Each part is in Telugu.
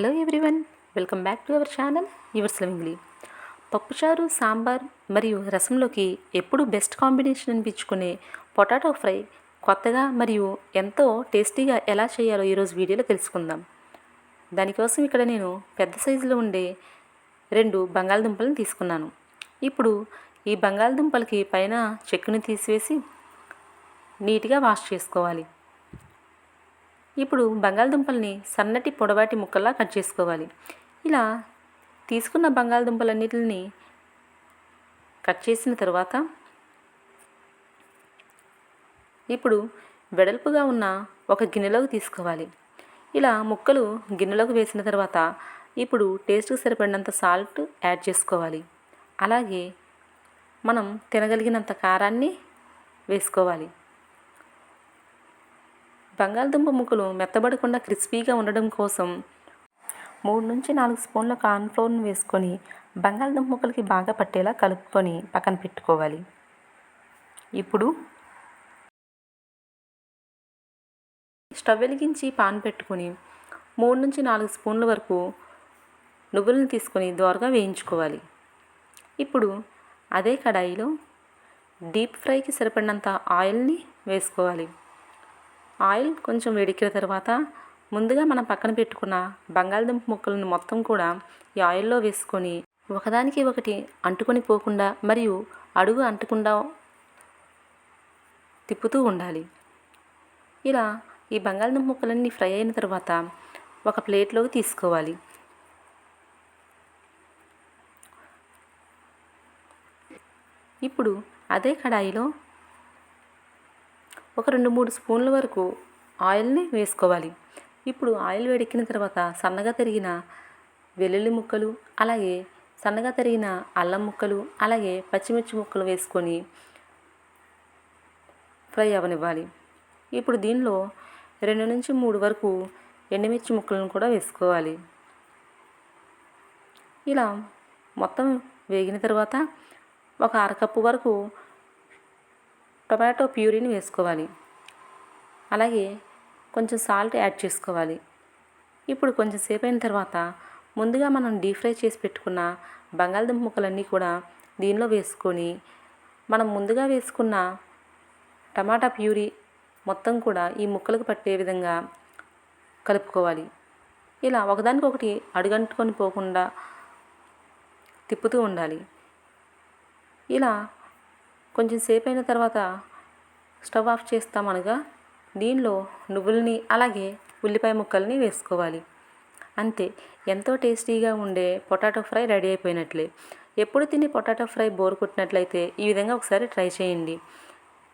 Hello everyone welcome back to our channel yours lovingly. పప్పుచారు సాంబార్ మరియు రసంలోకి ఎప్పుడు బెస్ట్ కాంబినేషన్ అనిపించుకునే పొటాటో ఫ్రై కొత్తగా మరియు ఎంతో టేస్టీగా ఎలా చేయాలో ఈరోజు వీడియోలో తెలుసుకుందాం. దానికోసం ఇక్కడ నేను పెద్ద సైజులో ఉండే రెండు బంగాళదుంపలను తీసుకున్నాను. ఇప్పుడు ఈ బంగాళదుంపలకి పైన చెక్కుని తీసివేసి నీట్గా వాష్ చేసుకోవాలి. ఇప్పుడు బంగాళదుంపల్ని సన్నటి పొడవాటి ముక్కల్లా కట్ చేసుకోవాలి. ఇలా తీసుకున్న బంగాళదుంపలన్నిటిని కట్ చేసిన తర్వాత ఇప్పుడు వెడల్పుగా ఉన్న ఒక గిన్నెలోకి తీసుకోవాలి. ఇలా ముక్కలు గిన్నెలోకి వేసిన తర్వాత ఇప్పుడు టేస్ట్కి సరిపడినంత సాల్ట్ యాడ్ చేసుకోవాలి. అలాగే మనం తినగలిగినంత కారాన్ని వేసుకోవాలి. బంగాళదుంప ముక్కలు మెత్తబడకుండా క్రిస్పీగా ఉండడం కోసం మూడు నుంచి నాలుగు స్పూన్ల కార్న్ఫ్లోర్ను వేసుకొని బంగాళదుంప ముక్కలకి బాగా పట్టేలా కలుపుకొని పక్కన పెట్టుకోవాలి. ఇప్పుడు స్టవ్ వెలిగించి పాన్ పెట్టుకొని మూడు నుంచి నాలుగు స్పూన్ల వరకు నువ్వులను తీసుకొని దోరగా వేయించుకోవాలి. ఇప్పుడు అదే కడాయిలో డీప్ ఫ్రైకి సరిపడినంత ఆయిల్ని వేసుకోవాలి. ఆయిల్ కొంచెం వేడెక్కిన తర్వాత ముందుగా మనం పక్కన పెట్టుకున్న బంగాళదుంప ముక్కలను మొత్తం కూడా ఈ ఆయిల్లో వేసుకొని ఒకదానికి ఒకటి అంటుకొని పోకుండా మరియు అడుగు అంటకుండా తిప్పుతూ ఉండాలి. ఇలా ఈ బంగాళదుంప ముక్కలన్నీ ఫ్రై అయిన తర్వాత ఒక ప్లేట్లోకి తీసుకోవాలి. ఇప్పుడు అదే కడాయిలో ఒక రెండు మూడు స్పూన్ల వరకు ఆయిల్ని వేసుకోవాలి. ఇప్పుడు ఆయిల్ వేడెక్కిన తర్వాత సన్నగా తరిగిన వెల్లుల్లి ముక్కలు అలాగే సన్నగా తరిగిన అల్లం ముక్కలు అలాగే పచ్చిమిర్చి ముక్కలు వేసుకొని ఫ్రై అవనివ్వాలి. ఇప్పుడు దీనిలో రెండు నుంచి మూడు వరకు ఎండుమిర్చి ముక్కలను కూడా వేసుకోవాలి. ఇలా మొత్తం వేగిన తర్వాత ఒక అరకప్పు వరకు టొమాటో ప్యూరీని వేసుకోవాలి. అలాగే కొంచెం సాల్ట్ యాడ్ చేసుకోవాలి. ఇప్పుడు కొంచెం సేపు అయిన తర్వాత ముందుగా మనం డీప్ ఫ్రై చేసి పెట్టుకున్న బంగాళదుంప ముక్కలన్నీ కూడా దీనిలో వేసుకొని మనం ముందుగా వేసుకున్న టమాటా ప్యూరీ మొత్తం కూడా ఈ ముక్కలకు పట్టే విధంగా కలుపుకోవాలి. ఇలా ఒకదానికొకటి అడుగంటుకొని పోకుండా తిప్పుతూ ఉండాలి. ఇలా కొంచెం సేపు అయిన తర్వాత స్టవ్ ఆఫ్ చేస్తామనగా దీనిలో నువ్వుల్ని అలాగే ఉల్లిపాయ ముక్కల్ని వేసుకోవాలి. అంతే ఎంతో టేస్టీగా ఉండే పొటాటో ఫ్రై రెడీ అయిపోయినట్లే. ఎప్పుడు తిని పొటాటో ఫ్రై బోర్ కొట్టినట్లయితే ఈ విధంగా ఒకసారి ట్రై చేయండి.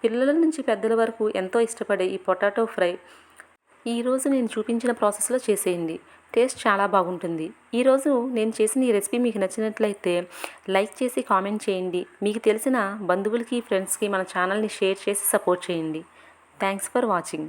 పిల్లల నుంచి పెద్దల వరకు ఎంతో ఇష్టపడే ఈ పొటాటో ఫ్రై ఈరోజు నేను చూపించిన ప్రాసెస్లో చేసేయండి. టేస్ట్ చాలా బాగుంటుంది. ఈరోజు నేను చేసిన ఈ రెసిపీ మీకు నచ్చినట్లయితే లైక్ చేసి కామెంట్ చేయండి. మీకు తెలిసిన బంధువులకి ఫ్రెండ్స్కి మన ఛానల్ని షేర్ చేసి సపోర్ట్ చేయండి. Thanks for watching.